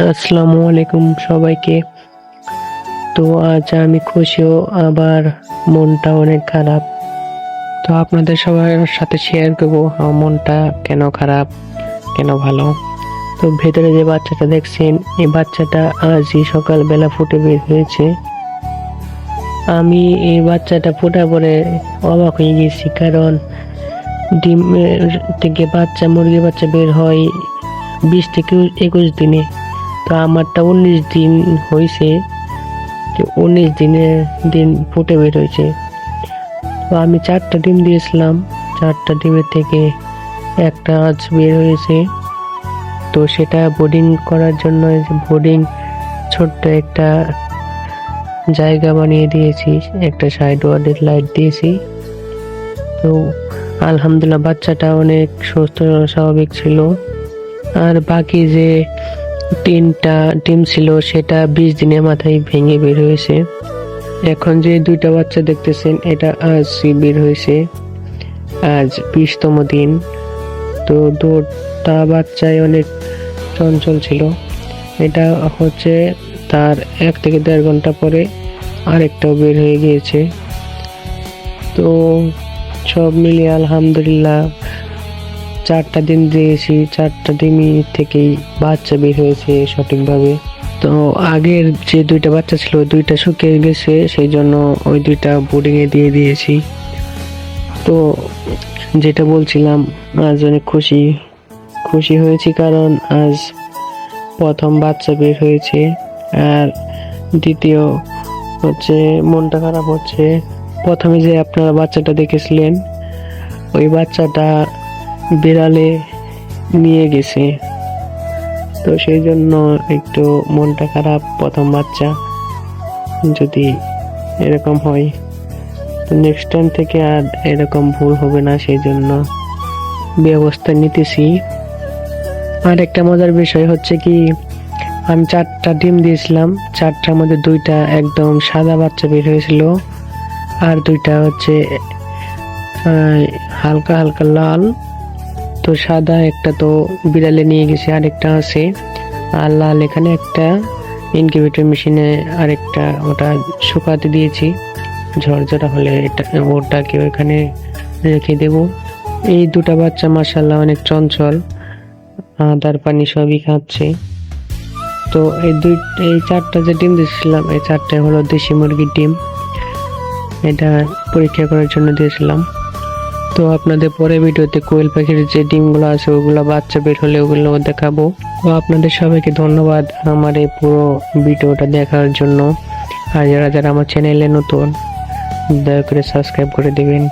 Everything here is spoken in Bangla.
আসসালামু আলাইকুম সবাইকে। তো আজ আমি খুশিও, আবার মনটা অনেক খারাপ। তো আপনাদের সবার সাথে শেয়ার করব, আমার মনটা কেন খারাপ, কেন ভালো। তো ভেতরে যে বাচ্চাটা দেখছেন, এই বাচ্চাটা আজই সকালবেলা ফুটে বের হয়েছে আমি এই বাচ্চাটা ফোটা পরে অবাক হয়ে গেছি, কারণ ডিমের থেকে বাচ্চা মুরগি বাচ্চা বের হয় বিশ থেকে একুশ দিনে। তো আমারটা উনিশ দিন হয়েছে উনিশ দিনের দিন ফুটে বের হয়েছে তো আমি চারটা ডিম দিয়েছিলাম, চারটা ডিমের থেকে একটা আজ বের হয়েছে। তো সেটা বোর্ডিং করার জন্য বোর্ডিং ছোট্ট একটা জায়গা বানিয়ে দিয়েছি, একটা সাইড ওয়ার্ডের লাইট দিয়েছি। তো আলহামদুলিল্লাহ বাচ্চাটা অনেক সুস্থ, স্বাভাবিক ছিল। আর বাকি যে তিনটা ডিম ছিল, সেটা বিশ দিনের মাথায় ভেঙে বের হয়েছে। এখন যে দুইটা বাচ্চা দেখতেছেন, এটা আজ বের হয়েছে। আজ বিশতম দিন। তো দুটা বাচ্চাই অনেক চঞ্চল ছিল। এটা হচ্ছে তার এক থেকে দেড় ঘণ্টা পরে আরেকটাও বের হয়ে গিয়েছে। তো সব মিলিয়ে আলহামদুলিল্লাহ চারটা দিন দিয়েছি, চারটা দিনই থেকেই বাচ্চা বের হয়েছে সঠিকভাবে। তো আগের যে দুইটা বাচ্চা ছিল, দুইটা শুকিয়ে গেছে, সেই জন্য ওই দুইটা বোর্ডিংয়ে দিয়ে দিয়েছি। তো যেটা বলছিলাম, আজ অনেক খুশি। খুশি হয়েছি কারণ আজ প্রথম বাচ্চা বের হয়েছে। আর দ্বিতীয় হচ্ছে মনটা খারাপ হচ্ছে। প্রথমে যে আপনারা বাচ্চাটা দেখেছিলেন, ওই বাচ্চাটা বিড়ালে নিয়ে গেছে। তো সেই জন্য একটু মনটা খারাপ প্রথম বাচ্চা। যদি এরকম হয়, তো নেক্সট টাইম থেকে আর এরকম ভুল হবে না, সেই জন্য ব্যবস্থা নিতেছি। আর একটা মজার বিষয় হচ্ছে কি, আমি চারটা ডিম দিয়েছিলাম। চারটার মধ্যে দুইটা একদম সাদা বাচ্চা বের হয়েছিল। আর দুইটা হচ্ছে হালকা হালকা লাল। তো সাদা একটা তো বিড়ালে নিয়ে গেছে আরেকটা আছে। আর লাল এখানে একটা ইনকিউবেটর মেশিনে আরেকটা ওটা শুকাতে দিয়েছি। ঝরঝরা হলে এটা, ওটাকে ওখানে রেখে দেব। এই দুটা বাচ্চা মাসাল্লাহ অনেক চঞ্চল। আদার পানি সবই খাচ্ছে। তো এই দুই, এই চারটা যে ডিম দিয়েছিলাম, এই চারটাই হলো দেশি মুরগির ডিম। এটা পরীক্ষা করার জন্য দিয়েছিলাম। তো আপনাদের পরে ভিডিওতে কোয়েল পাখির যে ডিমগুলো আছে, ওগুলো বাচ্চা বের হলে ওগুলো দেখাবো। তো আপনাদের সবাইকে ধন্যবাদ আমার এই পুরো ভিডিওটা দেখার জন্য। আর যারা যারা আমার চ্যানেলে নতুন, দয়া করে সাবস্ক্রাইব করে দিবেন।